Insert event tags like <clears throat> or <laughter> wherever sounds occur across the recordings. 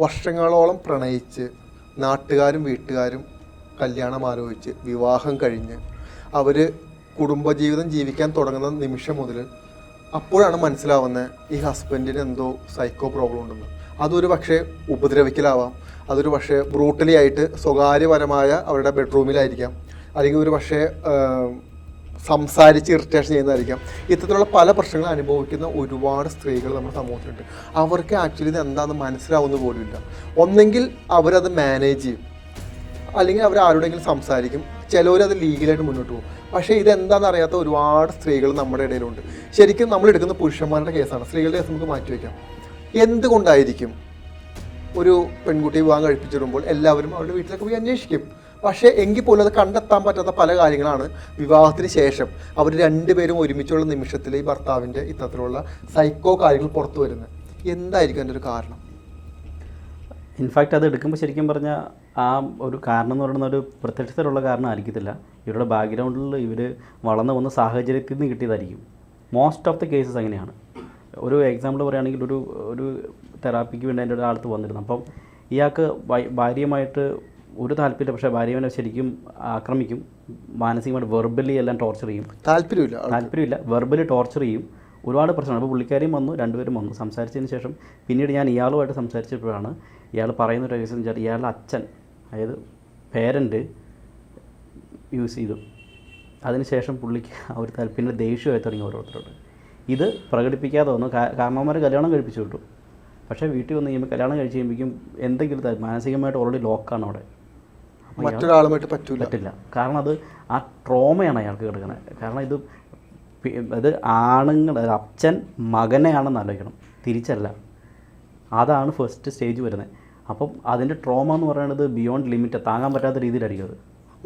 വർഷങ്ങളോളം പ്രണയിച്ച് നാട്ടുകാരും വീട്ടുകാരും കല്യാണം ആലോചിച്ച് വിവാഹം കഴിഞ്ഞ് അവർ കുടുംബജീവിതം ജീവിക്കാൻ തുടങ്ങുന്ന നിമിഷം മുതൽ അപ്പോഴാണ് മനസ്സിലാവുന്നത് ഈ ഹസ്ബൻഡിന് എന്തോ സൈക്കോ പ്രോബ്ലം ഉണ്ടെന്ന്. അതൊരു പക്ഷേ ഉപദ്രവിക്കലാവാം. അതൊരു പക്ഷേ ബ്രൂട്ടലി ആയിട്ട് സ്വകാര്യപരമായ അവരുടെ ബെഡ്റൂമിലായിരിക്കാം അല്ലെങ്കിൽ ഒരു പക്ഷേ സംസാരിച്ച് ഇറിറ്റേഷൻ ചെയ്യുന്നതായിരിക്കാം. ഇത്തരത്തിലുള്ള പല പ്രശ്നങ്ങൾ അനുഭവിക്കുന്ന ഒരുപാട് സ്ത്രീകൾ നമ്മുടെ സമൂഹത്തിലുണ്ട്. അവർക്ക് ആക്ച്വലി ഇത് എന്താണെന്ന് മനസ്സിലാവുന്ന പോലുമില്ല. ഒന്നെങ്കിൽ അവരത് മാനേജ് ചെയ്യും. അല്ലെങ്കിൽ അവർ ആരോടെങ്കിലും സംസാരിക്കും. ചിലവർ അത് ലീഗലായിട്ട് മുന്നോട്ട് പോകും. പക്ഷേ ഇതെന്താണെന്ന് അറിയാത്ത ഒരുപാട് സ്ത്രീകൾ നമ്മുടെ ഇടയിലുണ്ട്. ശരിക്കും നമ്മൾ എടുക്കുന്ന പുരുഷന്മാരുടെ കേസാണ്. സ്ത്രീകളുടെ കേസ് നമുക്ക് മാറ്റിവെക്കാം എന്തുകൊണ്ടായിരിക്കും ഒരു പെൺകുട്ടി വിവാഹം കഴിപ്പിച്ചിടുമ്പോൾ എല്ലാവരും അവരുടെ വീട്ടിലൊക്കെ പോയി അന്വേഷിക്കും? പക്ഷേ എങ്കിൽ പോലും അത് കണ്ടെത്താൻ പറ്റാത്ത പല കാര്യങ്ങളാണ് വിവാഹത്തിന് ശേഷം അവർ രണ്ടുപേരും ഒരുമിച്ചുള്ള നിമിഷത്തിൽ ഈ ഭർത്താവിന്റെ ഇത്തരത്തിലുള്ള സൈക്കോ കാര്യങ്ങൾ പുറത്തു വരുന്നത്. എന്തായിരിക്കും അതിന്റെ ഒരു കാരണം? ഇൻഫാക്റ്റ് അത് എടുക്കുമ്പോൾ ശരിക്കും പറഞ്ഞാൽ ആ ഒരു കാരണം എന്ന് പറയുന്ന ഒരു പ്രത്യക്ഷത്തിലുള്ള കാരണം ആയിരിക്കത്തില്ല ഇവരുടെ ബാക്ക്ഗ്രൗണ്ടിൽ ഇവർ വളർന്നു വന്ന സാഹചര്യത്തിൽ നിന്ന് കിട്ടിയതായിരിക്കും. മോസ്റ്റ് ഓഫ് ദി കേസസ് അങ്ങനെയാണ്. ഒരു എക്സാമ്പിൾ പറയുകയാണെങ്കിൽ ഒരു ഒരു തെറാപ്പിക്ക് വേണ്ടി എന്റെ ഒരാളത്ത് വന്നിരുന്നു. അപ്പം ഇയാൾക്ക് ഭാര്യയുമായിട്ട് ഒരു താല്പര്യമില്ല. പക്ഷേ ഭാര്യവനെ ശരിക്കും ആക്രമിക്കും. മാനസികമായിട്ട് വെർബലി എല്ലാം ടോർച്ചർ ചെയ്യും. താല്പര്യമില്ല താല്പര്യമില്ല. വെർബലി ടോർച്ചർ ചെയ്യും. ഒരുപാട് പ്രശ്നമാണ് അപ്പോൾ പുള്ളിക്കാരിയും വന്നു. രണ്ടുപേരും വന്നു. സംസാരിച്ചതിന് ശേഷം പിന്നീട് ഞാൻ ഇയാളുമായിട്ട് സംസാരിച്ചപ്പോഴാണ് ഇയാൾ പറയുന്ന ഒരു കേസ് വെച്ചാൽ ഇയാളുടെ അച്ഛൻ അതായത് പേരന്റ് യൂസ് ചെയ്തു. അതിനുശേഷം പുള്ളിക്ക് അവർ പിന്നെ ദേഷ്യമായി തുടങ്ങി ഓരോരുത്തരോട്. ഇത് പ്രകടിപ്പിക്കാതെ വന്നു. കാരണവന്മാരെ കല്യാണം കഴിപ്പിച്ചു വിട്ടു. പക്ഷേ വീട്ടിൽ വന്ന് കഴിയുമ്പോൾ കല്യാണം കഴിച്ച് കഴിയുമ്പോഴേക്കും എന്തെങ്കിലും മാനസികമായിട്ട് ഓൾറെഡി ലോക്കാണ് അവിടെ. മറ്റൊരാളുമായിട്ട് പറ്റില്ല പറ്റില്ല. കാരണം അത് ആ ട്രോമയാണ് അയാൾക്ക് കിടക്കുന്നത് കാരണം ഇത് അത് ആണുങ്ങൾ അച്ഛൻ മകനെയാണെന്ന് ആലോചിക്കണം. തിരിച്ചല്ല. അതാണ് ഫസ്റ്റ് സ്റ്റേജ് വരുന്നത്. അപ്പം അതിന്റെ ട്രോമ എന്ന് പറയുന്നത് ബിയോണ്ട് ലിമിറ്റ് താങ്ങാൻ പറ്റാത്ത രീതിയിലായിരിക്കും അത്.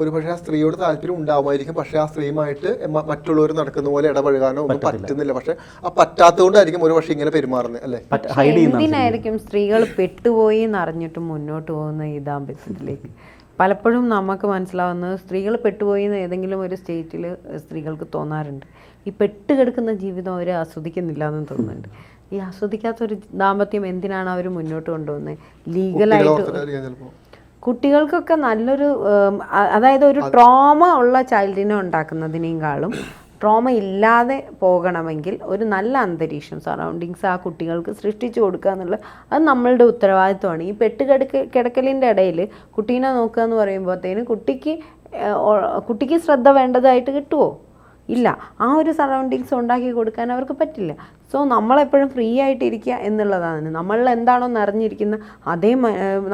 ഒരു പക്ഷേ ആ സ്ത്രീയോട് താല്പര്യം ഉണ്ടാവുമായിരിക്കും. പക്ഷേ ആ സ്ത്രീയുമായിട്ട് മറ്റുള്ളവർ നടക്കുന്ന പോലെ ഇടപഴകാനോ ഒന്നും പറ്റുന്നില്ല. പക്ഷേ ആ പറ്റാത്തതുകൊണ്ടായിരിക്കും ഒരു പക്ഷേ ഇങ്ങനെ പെരുമാറുന്നത് അല്ലേ? എന്തിനായിരിക്കും സ്ത്രീകൾ പെട്ടുപോയി എന്നറിഞ്ഞിട്ടും മുന്നോട്ട് പോകുന്ന ഈ ദാമ്പത്യത്തിലേക്ക്? പലപ്പോഴും നമുക്ക് മനസ്സിലാവുന്നത് സ്ത്രീകൾ പെട്ടുപോയി എന്ന് ഏതെങ്കിലും ഒരു സ്റ്റേറ്റിൽ സ്ത്രീകൾക്ക് തോന്നാറുണ്ട്. ഈ പെട്ട് കിടക്കുന്ന ജീവിതം അവർ ആസ്വദിക്കുന്നില്ല എന്ന് തോന്നുന്നുണ്ട്. ഈ ആസ്വദിക്കാത്ത ഒരു ദാമ്പത്യം എന്തിനാണ് അവർ മുന്നോട്ട് കൊണ്ടുപോകുന്നത്? ലീഗലായിട്ട് കുട്ടികൾക്കൊക്കെ നല്ലൊരു അതായത് ഒരു ട്രോമ ഉള്ള ചൈൽഡിനെ ഉണ്ടാക്കുന്നതിനേക്കാളും ട്രോമ ഇല്ലാതെ പോകണമെങ്കിൽ ഒരു നല്ല അന്തരീക്ഷം സറൗണ്ടിങ്സ് ആ കുട്ടികൾക്ക് സൃഷ്ടിച്ചു കൊടുക്കുക എന്നുള്ളത് അത് നമ്മളുടെ ഉത്തരവാദിത്വമാണ്. ഈ പെട്ട് കിടക്ക കിടക്കലിന്റെ ഇടയിൽ കുട്ടീനെ നോക്കുക എന്ന് പറയുമ്പോഴത്തേന് കുട്ടിക്ക് കുട്ടിക്ക് ശ്രദ്ധ വേണ്ടതായിട്ട് കിട്ടുമോ ഇല്ല. ആ ഒരു സറൗണ്ടിങ്സ് ഉണ്ടാക്കി കൊടുക്കാൻ അവർക്ക് പറ്റില്ല. സോ നമ്മളെപ്പോഴും ഫ്രീ ആയിട്ടിരിക്കുക എന്നുള്ളതാണ്. നമ്മളിൽ എന്താണോ നിറഞ്ഞിരിക്കുന്ന അതേ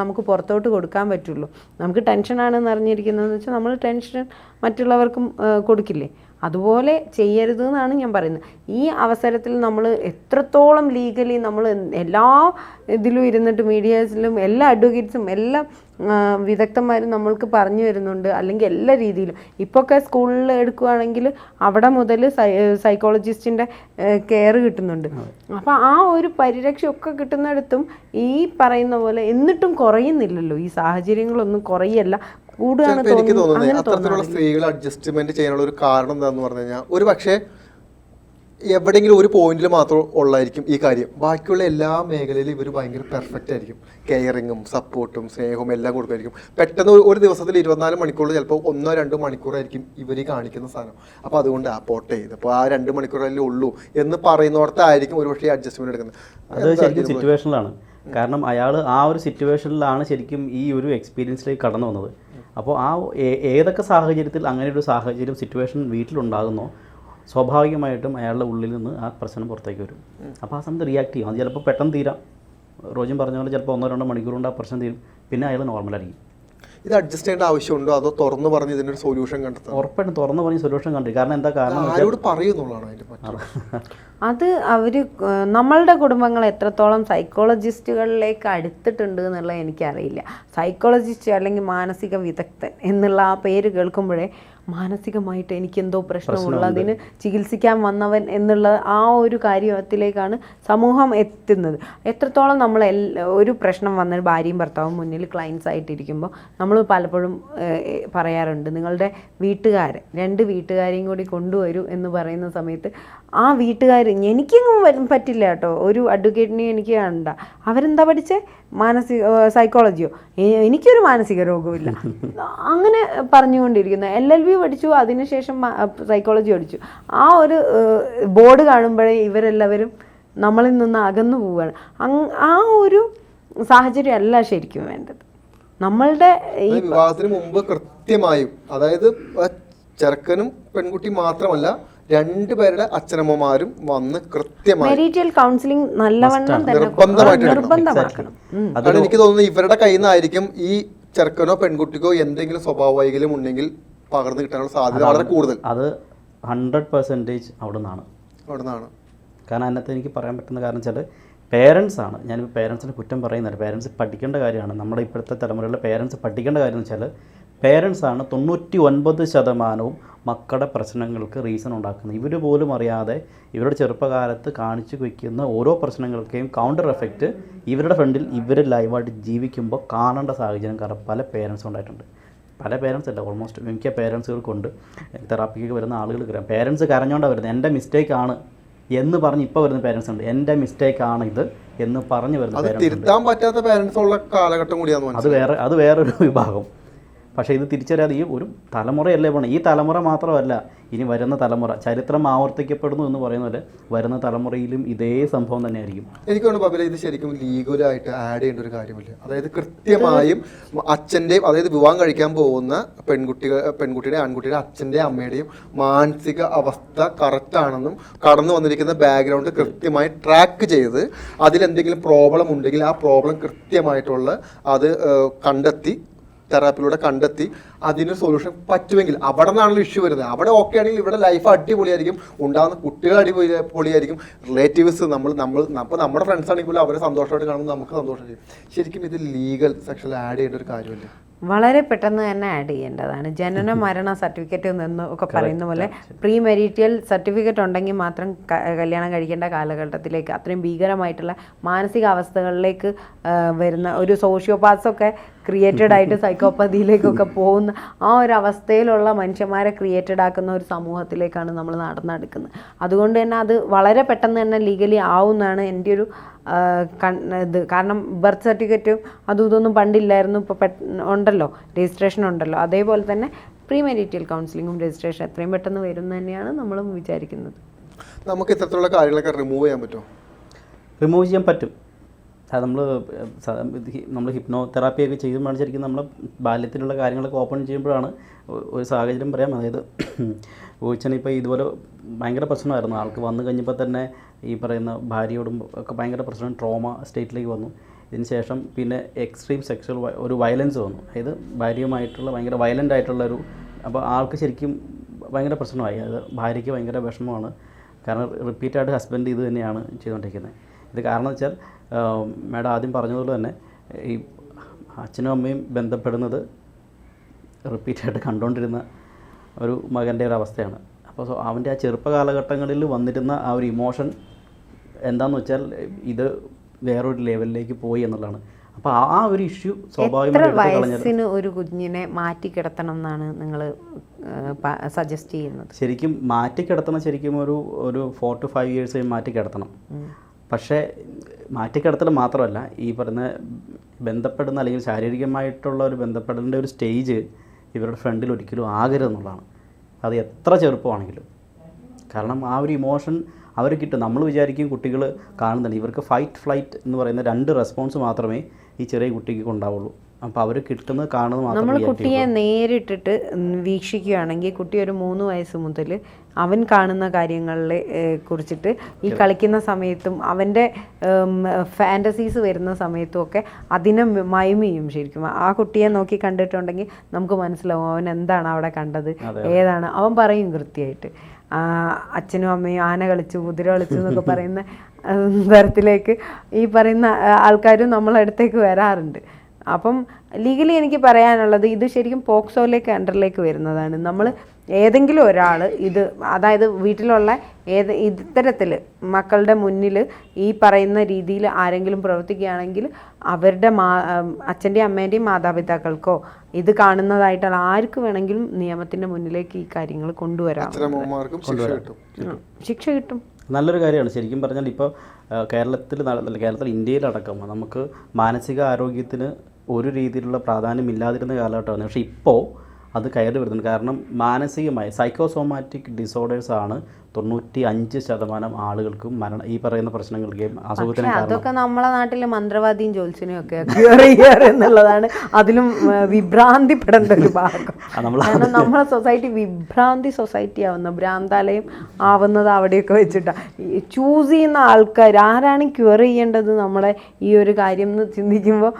നമുക്ക് പുറത്തോട്ട് കൊടുക്കാൻ പറ്റുള്ളൂ. നമുക്ക് ടെൻഷനാണ് നിറഞ്ഞിരിക്കുന്നതെന്ന് വെച്ചാൽ നമ്മൾ ടെൻഷൻ മറ്റുള്ളവർക്കും കൊടുക്കില്ലേ? അതുപോലെ ചെയ്യരുത് എന്നാണ് ഞാൻ പറയുന്നത്. ഈ അവസരത്തിൽ നമ്മൾ എത്രത്തോളം ലീഗലി നമ്മൾ എല്ലാ ഇതിലും ഇരുന്നിട്ട് മീഡിയാസിലും എല്ലാ അഡ്വക്കേറ്റ്സും എല്ലാ ആ, വിദഗ്ധന്മാരും നമ്മൾക്ക് പറഞ്ഞു വരുന്നുണ്ട് അല്ലെങ്കിൽ എല്ലാ രീതിയിലും. ഇപ്പോഴൊക്കെ സ്കൂളിൽ എടുക്കുകയാണെങ്കിൽ അവിടെ മുതൽ സൈക്കോളജിസ്റ്റിന്റെ കെയർ കിട്ടുന്നുണ്ട്. അപ്പോൾ ആ ഒരു പരിരക്ഷയൊക്കെ കിട്ടുന്നിടത്തും ഈ പറയുന്ന പോലെ എന്നിട്ടും കുറയുന്നില്ലല്ലോ. ഈ സാഹചര്യങ്ങളൊന്നും കുറയല്ല. കൂടുകയാണ് എനിക്ക് തോന്നുന്നത്. അത്തരത്തിലുള്ള സ്ത്രീകൾ അഡ്ജസ്റ്റ്മെന്റ് ചെയ്യാനുള്ള ഒരു കാരണം എന്താണെന്ന് പറഞ്ഞു കഴിഞ്ഞാൽ ഒരു പക്ഷേ എവിടെയെങ്കിലും ഒരു പോയിന്റിൽ മാത്രം ഉള്ളായിരിക്കും ഈ കാര്യം. ബാക്കിയുള്ള എല്ലാ മേഖലയിലും ഇവർ ഭയങ്കര പെർഫെക്റ്റ് ആയിരിക്കും. കെയറിങ്ങും സപ്പോർട്ടും സ്നേഹവും എല്ലാം കൊടുക്കുമായിരിക്കും. പെട്ടെന്ന് ഒരു- ദിവസത്തിൽ ഇരുപത്തിനാല് മണിക്കൂറിൽ ചിലപ്പോൾ ഒന്നോ രണ്ടോ മണിക്കൂറായിരിക്കും ഇവർ കാണിക്കുന്ന സാധനം. അപ്പോൾ അതുകൊണ്ട് ആ പോട്ടെ അപ്പോൾ ആ രണ്ട് മണിക്കൂറല്ലേ ഉള്ളൂ എന്ന് പറയുന്നോടത്തായിരിക്കും ഒരു പക്ഷേ അഡ്ജസ്റ്റ്മെന്റ് എടുക്കുന്നത്. സിറ്റുവേഷനിലാണ് കാരണം അയാൾ ആ ഒരു സിറ്റുവേഷനിലാണ് ശരിക്കും ഈ ഒരു എക്സ്പീരിയൻസിലേക്ക് കടന്നു വന്നത്. അപ്പോൾ ആ ഏതൊക്കെ സാഹചര്യത്തിൽ അങ്ങനെ ഒരു സാഹചര്യം സിറ്റുവേഷൻ വീട്ടിലുണ്ടാകുന്നോ സ്വാഭാവികമായിട്ടും അയാളുടെ ഉള്ളിൽ നിന്ന് ആ പ്രശ്നം പുറത്തേക്ക് വരും. അപ്പോൾ ആ സമയത്ത് റിയാക്ട് ചെയ്യും. അത് ചിലപ്പോൾ പെട്ടെന്ന് തീരാം. റോജൻ പറഞ്ഞ പോലെ ചിലപ്പോൾ ഒന്നോ രണ്ടോ മണിക്കൂർ കൊണ്ട് ആ പ്രശ്നം തീരും. പിന്നെ അയാൾ നോർമൽ ആയിരിക്കും. ഇത് അഡ്ജസ്റ്റ് ചെയ്യേണ്ട ആവശ്യമുണ്ടോ? അതോ തുറന്നു പറഞ്ഞ് ഇതിനൊരു സൊല്യൂഷൻ കണ്ടെത്താം ഉറപ്പായിട്ടും തുറന്ന് പറഞ്ഞ് സൊല്യൂഷൻ കണ്ടു കാരണം എന്താ കാരണം ആരോട് പറയുന്നുള്ളതാണ് അത്. അവർ നമ്മളുടെ കുടുംബങ്ങൾ എത്രത്തോളം സൈക്കോളജിസ്റ്റുകളിലേക്ക് അടുത്തിട്ടുണ്ട് എന്നുള്ളത് എനിക്കറിയില്ല. സൈക്കോളജിസ്റ്റ് അല്ലെങ്കിൽ മാനസിക വിദഗ്ധൻ എന്നുള്ള ആ പേര് കേൾക്കുമ്പോഴേ മാനസികമായിട്ട് എനിക്കെന്തോ പ്രശ്നമുള്ളതിന് ചികിത്സിക്കാൻ വന്നവൻ എന്നുള്ള ആ ഒരു കാര്യത്തിലേക്കാണ് സമൂഹം എത്തുന്നത്. എത്രത്തോളം നമ്മൾ എൽ- ഒരു പ്രശ്നം വന്ന ഭാര്യയും ഭർത്താവും മുന്നിൽ ക്ലയൻസ് ആയിട്ടിരിക്കുമ്പോൾ നമ്മൾ പലപ്പോഴും പറയാറുണ്ട് നിങ്ങളുടെ വീട്ടുകാർ രണ്ട് വീട്ടുകാരെയും കൂടി കൊണ്ടുവരൂ എന്ന് പറയുന്ന സമയത്ത് ആ വീട്ടുകാർ എനിക്കെങ്ങും പറ്റില്ല കേട്ടോ. ഒരു അഡ്വക്കേറ്റിനെയും എനിക്ക് കണ്ട അവരെന്താ പഠിച്ചേ? മാനസിക സൈക്കോളജിയോ എനിക്കൊരു മാനസിക രോഗമില്ല <laughs> അങ്ങനെ പറഞ്ഞുകൊണ്ടിരിക്കുന്ന എൽ എൽ ബി പഠിച്ചു അതിനുശേഷം സൈക്കോളജി പഠിച്ചു. ആ ഒരു ബോർഡ് കാണുമ്പോഴേ ഇവരെല്ലാവരും നമ്മളിൽ നിന്ന് അകന്നു പോവുകയാണ്. അങ്- ആ ഒരു സാഹചര്യം അല്ല ശരിക്കും വേണ്ടത്. നമ്മളുടെ ഈ വിവാഹത്തിന് മുമ്പ് കൃത്യമായും അതായത് ചെറുക്കനും പെൺകുട്ടി മാത്രമല്ല രണ്ടുപേരുടെ അച്ഛനമ്മമാരും വന്ന് കൃത്യമായി മെരീറ്റിയൽ കൗൺസിലിംഗ് നല്ലവണ്ണം നിർബന്ധമാക്കണം. ഉം. എനിക്ക് തോന്നുന്നത് ഇവരുടെ കയ്യിൽ നിന്നായിരിക്കും ഈ ചെറുക്കനോ പെൺകുട്ടിക്കോ എന്തെങ്കിലും സ്വഭാവ വൈകല്യം ഉണ്ടെങ്കിൽ പകർന്നു കിട്ടാനുള്ള സാധ്യത വളരെ കൂടുതൽ. അത് ഹൺഡ്രഡ് പെർസെന്റേജ് അവിടെ നിന്നാണ് അവിടെ നിന്നാണ് കാരണം അതിനകത്ത് എനിക്ക് പറയാൻ പറ്റുന്ന കാരണം വെച്ചാൽ പേരൻസ് ആണ്. ഞാനിപ്പോൾ പേരൻസിനെ കുറ്റം പറയുന്നില്ല. പേരൻസ് പഠിക്കേണ്ട കാര്യമാണ്. നമ്മുടെ ഇപ്പോഴത്തെ തലമുറയിലെ പേരൻസ് പഠിക്കേണ്ട കാര്യം എന്ന് വെച്ചാൽ പേരൻസ് ആണ് തൊണ്ണൂറ്റി ഒൻപത് ശതമാനവും മക്കളുടെ പ്രശ്നങ്ങൾക്ക് റീസൺ ഉണ്ടാക്കുന്നത്. ഇവർ പോലും അറിയാതെ ഇവരുടെ ചെറുപ്പകാലത്ത് കാണിച്ചു വയ്ക്കുന്ന ഓരോ പ്രശ്നങ്ങൾക്കെയും കൗണ്ടർ എഫക്റ്റ് ഇവരുടെ ഫ്രണ്ടിൽ ഇവർ ലൈവായിട്ട് ജീവിക്കുമ്പോൾ കാണേണ്ട സാഹചര്യം കാരണം പല പേരൻസും ഉണ്ടായിട്ടുണ്ട്. പല പേരൻസ് അല്ല ഓൾമോസ്റ്റ് മിക്ക പേരൻസുകൾക്കുണ്ട് തെറാപ്പിക്ക് വരുന്ന ആളുകൾ പേരൻസ് കരഞ്ഞുകൊണ്ടാണ് വരുന്നത്. എന്റെ മിസ്റ്റേക്ക് ആണ് എന്ന് പറഞ്ഞ് ഇപ്പോൾ വരുന്ന പേരൻസ് ഉണ്ട്. എന്റെ മിസ്റ്റേക്ക് ആണ് ഇത് എന്ന് പറഞ്ഞു വരുന്ന പേരൻസ് തിരുത്താൻ പറ്റാത്ത പാരന്റ്സ് ഉള്ള കാലഘട്ടം കൂടിയാണ് അത് വേറെ അത് വേറൊരു വിഭാഗം. പക്ഷേ ഇത് തിരിച്ചറിയാതെ ഈ ഒരു തലമുറയല്ലേ പോകണം ഈ തലമുറ മാത്രമല്ല ഇനി വരുന്ന തലമുറ ചരിത്രം ആവർത്തിക്കപ്പെടുന്നു എന്ന് പറയുന്ന പോലെ വരുന്ന തലമുറയിലും ഇതേ സംഭവം തന്നെയായിരിക്കും. എനിക്ക് തോന്നുന്നു ഇത് ശരിക്കും ലീഗലായിട്ട് ആഡ് ചെയ്യേണ്ട ഒരു കാര്യമില്ല. അതായത് കൃത്യമായും അച്ഛന്റെയും അതായത് വിവാഹം കഴിക്കാൻ പോകുന്ന പെൺകുട്ടികൾ പെൺകുട്ടിയുടെ ആൺകുട്ടിയുടെ അച്ഛന്റെയും അമ്മയുടെയും മാനസിക അവസ്ഥ കറക്റ്റാണെന്നും കടന്നു വന്നിരിക്കുന്ന ബാക്ക്ഗ്രൗണ്ട് കൃത്യമായി ട്രാക്ക് ചെയ്ത് അതിലെന്തെങ്കിലും പ്രോബ്ലം ഉണ്ടെങ്കിൽ ആ പ്രോബ്ലം കൃത്യമായിട്ടുള്ള അത് കണ്ടെത്തി തെറാപ്പിലൂടെ കണ്ടെത്തി അതിന് സൊല്യൂഷൻ പറ്റുമെങ്കിൽ. അവിടെ നിന്നാണല്ലോ ഇഷ്യൂ വരുന്നത്. അവിടെ ഓക്കെ ആണെങ്കിൽ ഇവിടെ ലൈഫ് അടിപൊളിയായിരിക്കും. ഉണ്ടാകുന്ന കുട്ടികൾ അടിപൊളി പൊളിയായിരിക്കും. റിലേറ്റീവ്സ് നമ്മൾ നമ്മൾ അപ്പോൾ നമ്മുടെ ഫ്രണ്ട്സ് ആണെങ്കിൽ പോലും അവരെ സന്തോഷമായിട്ട് കാണുമ്പോൾ നമുക്ക് സന്തോഷം ചെയ്യും ശരിക്കും ഇത് ലീഗൽ സെക്ഷൽ ആഡ് ചെയ്യേണ്ട ഒരു കാര്യമില്ല. വളരെ പെട്ടെന്ന് തന്നെ ആഡ് ചെയ്യേണ്ടതാണ്. ജനന <laughs> മരണ സർട്ടിഫിക്കറ്റ് നിന്ന് ഒക്കെ പറയുന്ന പോലെ പ്രീ മെരീറ്റിയൽ സർട്ടിഫിക്കറ്റ് ഉണ്ടെങ്കിൽ മാത്രം കല്യാണം കഴിക്കേണ്ട കാലഘട്ടത്തിലേക്ക് അത്രയും ഭീകരമായിട്ടുള്ള മാനസികാവസ്ഥകളിലേക്ക് വരുന്ന ഒരു സോഷ്യോപാത്സ് ഒക്കെ ക്രിയേറ്റഡ് ആയിട്ട് <laughs> സൈക്കോപ്പതിയിലേക്കൊക്കെ പോകുന്ന ആ ഒരു അവസ്ഥയിലുള്ള മനുഷ്യന്മാരെ ക്രിയേറ്റഡ് ആക്കുന്ന ഒരു സമൂഹത്തിലേക്കാണ് നമ്മൾ നടന്നെടുക്കുന്നത്. അതുകൊണ്ട് തന്നെ അത് വളരെ പെട്ടെന്ന് തന്നെ ലീഗലി ആവുമെന്നാണ് എന്റെ ഒരു ഇത്. കാരണം ബർത്ത് സർട്ടിഫിക്കറ്റും അതും ഇതൊന്നും പണ്ടില്ലായിരുന്നു. ഇപ്പോൾ പെട്ട ഉണ്ടല്ലോ രജിസ്ട്രേഷൻ ഉണ്ടല്ലോ. അതേപോലെ തന്നെ പ്രീ മെരിറ്റൽ കൗൺസിലിങ്ങും രജിസ്ട്രേഷൻ എത്രയും പെട്ടെന്ന് വരും തന്നെയാണ് നമ്മൾ വിചാരിക്കുന്നത്. നമുക്ക് ഇത്തരത്തിലുള്ള കാര്യങ്ങളൊക്കെ റിമൂവ് ചെയ്യാൻ പറ്റുമോ? റിമൂവ് ചെയ്യാൻ പറ്റും. നമ്മൾ നമ്മൾ ഹിപ്നോ തെറാപ്പിയൊക്കെ ചെയ്യുമ്പോഴാണ് ശരിക്കും നമ്മൾ ബാല്യത്തിലുള്ള കാര്യങ്ങളൊക്കെ ഓപ്പൺ ചെയ്യുമ്പോഴാണ് ഒരു സാഹചര്യം പറയാം അതായത് <clears throat> ഊച്ചന് ഇപ്പോൾ ഇതുപോലെ ഭയങ്കര പ്രശ്നമായിരുന്നു. ആൾക്ക് വന്നു കഴിഞ്ഞപ്പോൾ തന്നെ ഈ പറയുന്ന ഭാര്യയോടും ഒക്കെ ഭയങ്കര പ്രശ്നം ട്രോമ സ്റ്റേറ്റിലേക്ക് വന്നു. ഇതിന് ശേഷം പിന്നെ എക്സ്ട്രീം സെക്ഷൽ ഒരു വയലൻസ് വന്നു. അതായത് ഭാര്യയുമായിട്ടുള്ള ഭയങ്കര വയലന്റ് ആയിട്ടുള്ള ഒരു അപ്പോൾ ആൾക്ക് ശരിക്കും ഭയങ്കര പ്രശ്നമായി. അത് ഭാര്യയ്ക്ക് ഭയങ്കര വിഷമമാണ്. കാരണം റിപ്പീറ്റായിട്ട് ഹസ്ബൻഡ് ഇത് തന്നെയാണ് ചെയ്തുകൊണ്ടിരിക്കുന്നത്. ഇത് കാരണം വെച്ചാൽ മാഡം ആദ്യം പറഞ്ഞതുപോലെ തന്നെ ഈ അച്ഛനും അമ്മയും ബന്ധപ്പെടുന്നത് റിപ്പീറ്റായിട്ട് കണ്ടുകൊണ്ടിരുന്ന ഒരു മകന്റെ ഒരു അവസ്ഥയാണ്. അപ്പോൾ സോ അവന്റെ ആ ചെറുപ്പ കാലഘട്ടങ്ങളിൽ വന്നിരുന്ന ആ ഒരു ഇമോഷൻ എന്താണെന്ന് വെച്ചാൽ ഇത് വേറൊരു ലെവലിലേക്ക് പോയി എന്നുള്ളതാണ്. അപ്പോൾ ആ ഒരു ഇഷ്യൂ സ്വാഭാവികമായിട്ടും ഒരു കുഞ്ഞിനെ മാറ്റി കിടത്തണം എന്നാണ് നിങ്ങൾ സജസ്റ്റ് ചെയ്യുന്നത്? ശരിക്കും മാറ്റി കിടത്തണം ശരിക്കും ഒരു ഒരു ഫോർ ടു ഫൈവ് ഇയേഴ്സ് മാറ്റി കിടത്തണം പക്ഷേ മാറ്റി കിടത്തൽ മാത്രമല്ല ഈ പറയുന്ന ബന്ധപ്പെടുന്ന അല്ലെങ്കിൽ ശാരീരികമായിട്ടുള്ള ഒരു ബന്ധപ്പെടലിന്റെ ഒരു സ്റ്റേജ് ഇവരുടെ ഫ്രണ്ടിൽ ഒരിക്കലും ആകരുതെന്നുള്ളതാണ്. അത് എത്ര ചെറുപ്പമാണെങ്കിലും. കാരണം ആ ഒരു ഇമോഷൻ അവർ കിട്ടും. നമ്മൾ വിചാരിക്കും കുട്ടികൾ കാണുന്നുണ്ട്. ഇവർക്ക് ഫൈറ്റ് ഫ്ലൈറ്റ് എന്ന് പറയുന്ന രണ്ട് റെസ്പോൺസ് മാത്രമേ ഈ ചെറിയ കുട്ടിക്ക് ഉണ്ടാവുള്ളൂ. അപ്പോൾ അവർ കിട്ടുന്നത് കാണുന്നത് നമ്മൾ മാത്രമേ react കുട്ടിയെ നേരിട്ടിട്ട് വീക്ഷിക്കുകയാണെങ്കിൽ കുട്ടി ഒരു മൂന്ന് വയസ്സ് മുതൽ അവൻ കാണുന്ന കാര്യങ്ങളെ കുറിച്ചിട്ട് ഈ കളിക്കുന്ന സമയത്തും അവന്റെ ഫാന്റസീസ് വരുന്ന സമയത്തും ഒക്കെ അതിനെ മയമിയും ശരിക്കും. ആ കുട്ടിയെ നോക്കി കണ്ടിട്ടുണ്ടെങ്കിൽ നമുക്ക് മനസ്സിലാവും അവൻ എന്താണ് അവിടെ കണ്ടത് ഏതാണ്. അവൻ പറയും കൃത്യമായിട്ട്. അച്ഛനും അമ്മയും ആന കളിച്ചു കുതിര കളിച്ചു എന്നൊക്കെ പറയുന്ന തരത്തിലേക്ക് ഈ പറയുന്ന ആൾക്കാരും നമ്മളടുത്തേക്ക് വരാറുണ്ട്. അപ്പം ലീഗലി എനിക്ക് പറയാനുള്ളത് ഇത് ശരിക്കും പോക്സോയിലേക്ക് അണ്ടറിലേക്ക് വരുന്നതാണ്. നമ്മൾ ഏതെങ്കിലും ഒരാൾ ഇത് അതായത് വീട്ടിലുള്ള ഏത് ഇത്തരത്തിൽ മക്കളുടെ മുന്നിൽ ഈ പറയുന്ന രീതിയിൽ ആരെങ്കിലും പ്രവർത്തിക്കുകയാണെങ്കിൽ അവരുടെ മാ അച്ഛന്റെയും അമ്മേന്റെയും മാതാപിതാക്കൾക്കോ ഇത് കാണുന്നതായിട്ടുള്ള ആർക്ക് വേണമെങ്കിലും നിയമത്തിന്റെ മുന്നിലേക്ക് ഈ കാര്യങ്ങൾ കൊണ്ടുവരാം. ശിക്ഷ കിട്ടും. നല്ലൊരു കാര്യമാണ്. ശരിക്കും പറഞ്ഞാൽ ഇപ്പോൾ കേരളത്തിൽ കേരളത്തിൽ ഇന്ത്യയിലടക്കം നമുക്ക് മാനസിക ആരോഗ്യത്തിന് ഒരു രീതിയിലുള്ള പ്രാധാന്യം ഇല്ലാതിരുന്ന കാലഘട്ടമാണ്. പക്ഷേ ഇപ്പോൾ അത് കയറി വരുന്നുണ്ട്. കാരണം മാനസികമായി സൈക്കോസോമാറ്റിക് ഡിസോർഡേഴ്സ് ആണ് തൊണ്ണൂറ്റി അഞ്ച് ശതമാനം ആളുകൾക്കും മരണം ഈ പറയുന്ന പ്രശ്നങ്ങൾക്കും അസുഖത്തിന് അതൊക്കെ നമ്മളെ നാട്ടിലെ മന്ത്രവാദിയും ജോത്സ്യനും ഒക്കെ <laughs> എന്നുള്ളതാണ് അതിലും വിഭ്രാന്തിപ്പെടേണ്ട ഒരു ഭാഗം. കാരണം നമ്മളെ സൊസൈറ്റി വിഭ്രാന്തി സൊസൈറ്റി ആവുന്ന. ഭ്രാന്താലയം ആവുന്നത് അവിടെയൊക്കെ വെച്ചിട്ടാണ് ചൂസ് ചെയ്യുന്ന ആൾക്കാർ ആരാണ് ക്യൂർ ചെയ്യേണ്ടത് നമ്മളെ ഈ ഒരു കാര്യം എന്ന് ചിന്തിക്കുമ്പോൾ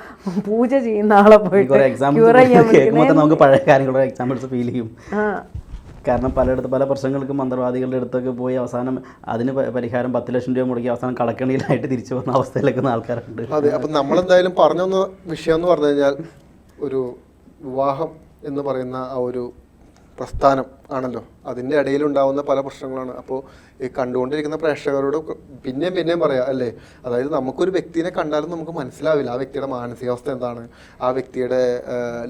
പൂജ ചെയ്യുന്ന ആളെ പോയി പോയിട്ട് ക്യൂർ ചെയ്യാൻ നമുക്ക് പഴയ വിളിക്കണേ കാര്യങ്ങളുടെ എക്സാമ്പിൾസ് ഫീൽ ചെയ്യും. കാരണം പലയിടത്ത് പല പ്രശ്നങ്ങൾക്കും മന്ത്രവാദികളുടെ അടുത്തൊക്കെ പോയി അവസാനം അതിന് പരിഹാരം പത്ത് ലക്ഷം രൂപ മുടക്കി അവസാനം കടക്കണിയിലായിട്ട് തിരിച്ചു വന്ന അവസ്ഥയിലൊക്കെ ആൾക്കാരുണ്ട്. അതെ അപ്പം നമ്മളെന്തായാലും പറഞ്ഞു വന്ന വിഷയം എന്ന് പറഞ്ഞു കഴിഞ്ഞാൽ ഒരു വിവാഹം എന്ന് പറയുന്ന ആ ഒരു പ്രസ്ഥാനം ആണല്ലോ. അതിന്റെ ഇടയിലുണ്ടാവുന്ന പല പ്രശ്നങ്ങളാണ്. അപ്പോൾ ഈ കണ്ടുകൊണ്ടിരിക്കുന്ന പ്രേക്ഷകരോട് പിന്നെയും പിന്നെയും പറയാം അല്ലേ? അതായത് നമുക്കൊരു വ്യക്തിനെ കണ്ടാലും നമുക്ക് മനസ്സിലാവില്ല ആ വ്യക്തിയുടെ മാനസികാവസ്ഥ എന്താണ് ആ വ്യക്തിയുടെ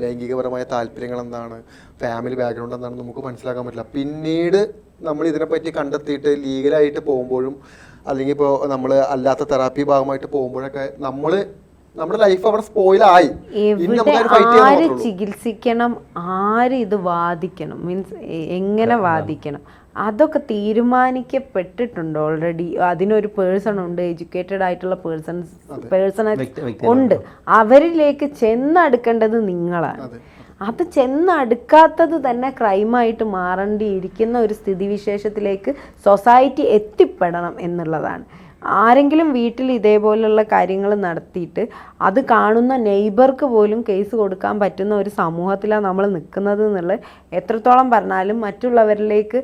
ലൈംഗികപരമായ താല്പര്യങ്ങൾ എന്താണ് ഫാമിലി ബാക്ക്ഗ്രൗണ്ട് എന്താണ് നമുക്ക് മനസ്സിലാക്കാൻ പറ്റില്ല. പിന്നീട് നമ്മൾ ഇതിനെപ്പറ്റി കണ്ടെത്തിയിട്ട് ലീഗലായിട്ട് പോകുമ്പോഴും അല്ലെങ്കിൽ ഇപ്പോൾ നമ്മൾ അല്ലാത്ത തെറാപ്പി ഭാഗമായിട്ട് പോകുമ്പോഴൊക്കെ നമ്മൾ നമ്മുടെ ലൈഫ് അവിടെ സ്പോയിലായി ആര് ചികിത്സിക്കണം? ആര് ഇത് വാദിക്കണം? മീൻസ് എങ്ങനെ വാദിക്കണം? അതൊക്കെ തീരുമാനിക്കപ്പെട്ടിട്ടുണ്ട് ഓൾറെഡി അതിനൊരു പേഴ്സൺ ഉണ്ട് എഡ്യൂക്കേറ്റഡ് ആയിട്ടുള്ള പേഴ്സൺസ് പേഴ്സൺ ഉണ്ട്. അവരിലേക്ക് ചെന്നടുക്കേണ്ടത് നിങ്ങളാണ്. അതെ. അത് ചെന്നടുക്കാത്തത് തന്നെ ക്രൈമായിട്ട് മാറേണ്ടിയിരിക്കുന്ന ഒരു സ്ഥിതിവിശേഷത്തിലേക്ക് സൊസൈറ്റി എത്തിപ്പെടണം എന്നുള്ളതാണ്. ആരെങ്കിലും വീട്ടിൽ ഇതേപോലെയുള്ള കാര്യങ്ങൾ നടത്തിയിട്ട് അത് കാണുന്ന നെയ്ബർക്ക് പോലും കേസ് കൊടുക്കാൻ പറ്റുന്ന ഒരു സമൂഹത്തിലാണ് നമ്മൾ നിൽക്കുന്നത് എന്നുള്ളത് എത്രത്തോളം പറഞ്ഞാലും മറ്റുള്ളവരിലേക്ക്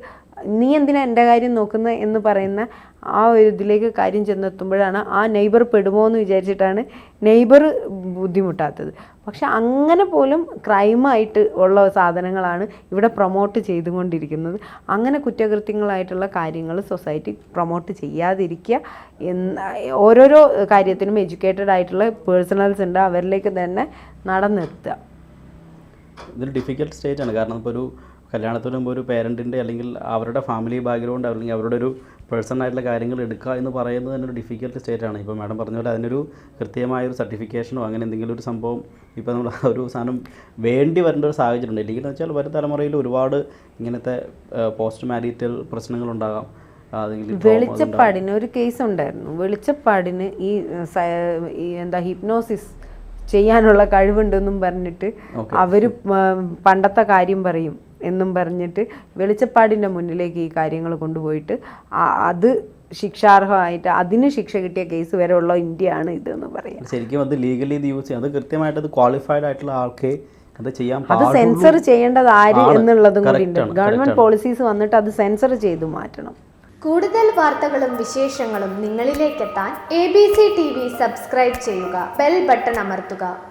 നീ എന്തിനാ എന്റെ കാര്യം നോക്കുന്നത് എന്ന് പറയുന്ന ആ ഒരു ഇതിലേക്ക് കാര്യം ചെന്നെത്തുമ്പോഴാണ് ആ നെയ്ബർ പെടുമോ എന്ന് വിചാരിച്ചിട്ടാണ് നെയ്ബർ ബുദ്ധിമുട്ടാത്തത്. പക്ഷെ അങ്ങനെ പോലും ക്രൈമായിട്ട് ഉള്ള സാധനങ്ങളാണ് ഇവിടെ പ്രൊമോട്ട് ചെയ്തുകൊണ്ടിരിക്കുന്നത്. അങ്ങനെ കുറ്റകൃത്യങ്ങളായിട്ടുള്ള കാര്യങ്ങൾ സൊസൈറ്റി പ്രൊമോട്ട് ചെയ്യാതിരിക്കുക എന്ന ഓരോരോ കാര്യത്തിനും എഡ്യൂക്കേറ്റഡ് ആയിട്ടുള്ള പേഴ്സണൽസ് ഉണ്ട്. അവരിലേക്ക് തന്നെ നടന്നെത്തുക ഇതൊരു ഡിഫിക്കൽട്ട് ആണ്. കാരണം ഇപ്പോൾ ഒരു കല്യാണത്തിന് മുമ്പ് ഒരു പേരന്റിന്റെ അല്ലെങ്കിൽ അവരുടെ ഫാമിലി ബാക്ക്ഗ്രൗണ്ട് അല്ലെങ്കിൽ അവരുടെ ഒരു പേഴ്സണൽ ആയിട്ടുള്ള കാര്യങ്ങൾ എടുക്കുക എന്ന് പറയുന്നത് തന്നെ ഒരു ഡിഫിക്കൽട്ട് സ്റ്റേറ്റ് ആണ്. ഇപ്പോൾ മാഡം പറഞ്ഞ പോലെ അതിനൊരു കൃത്യമായ ഒരു സർട്ടിഫിക്കേഷനോ അങ്ങനെ എന്തെങ്കിലും ഒരു സംഭവം ഇപ്പോൾ നമ്മൾ ഒരു സാധനം വേണ്ടി വരേണ്ട ഒരു സാഹചര്യം ഉണ്ട് ഇല്ലെങ്കിൽ എന്ന് വെച്ചാൽ വരും തലമുറയിൽ ഒരുപാട് ഇങ്ങനത്തെ പോസ്റ്റ് മാരിറ്റൽ പ്രശ്നങ്ങളുണ്ടാകാം. വെളിച്ചപ്പാടിന് ഒരു കേസ് ഉണ്ടായിരുന്നു. വെളിച്ചപ്പാടിന് ഈ എന്താ ഹിപ്നോസിസ് ചെയ്യാനുള്ള കഴിവുണ്ടെന്നും പറഞ്ഞിട്ട്. അവർ പണ്ടത്തെ കാര്യം പറയും. എന്നും പറഞ്ഞിട്ട് വെളിച്ചപ്പാടിന്റെ മുന്നിലേക്ക് ഈ കാര്യങ്ങൾ കൊണ്ടുപോയിട്ട് അത് ശിക്ഷാർഹമായിട്ട് അതിന് ശിക്ഷ കിട്ടിയ കേസ് വരെ ഉള്ള ഇന്ത്യയാണ് ഇതെന്ന് പറയാം. ശരിക്കും അത് ലീഗലി ഇത് യൂസ് ചെയ്യാം. അത് കൃത്യമായിട്ട് അത് ക്വാളിഫൈഡ് ആയിട്ടുള്ള ആൾക്കേ അത് ചെയ്യാൻ അത് സെൻസർ ചെയ്യേണ്ടത് ആര് എന്നുള്ളതും കൂടി ഉണ്ട് ഗവൺമെന്റ് പോളിസീസ് വന്നിട്ട് അത് സെൻസർ ചെയ്ത് മാറ്റണം. കൂടുതൽ വാർത്തകളും വിശേഷങ്ങളും നിങ്ങളിലേക്കെത്താൻ A B C T V subscribe ചെയ്യുക ബെൽ ബട്ടൺ അമർത്തുക.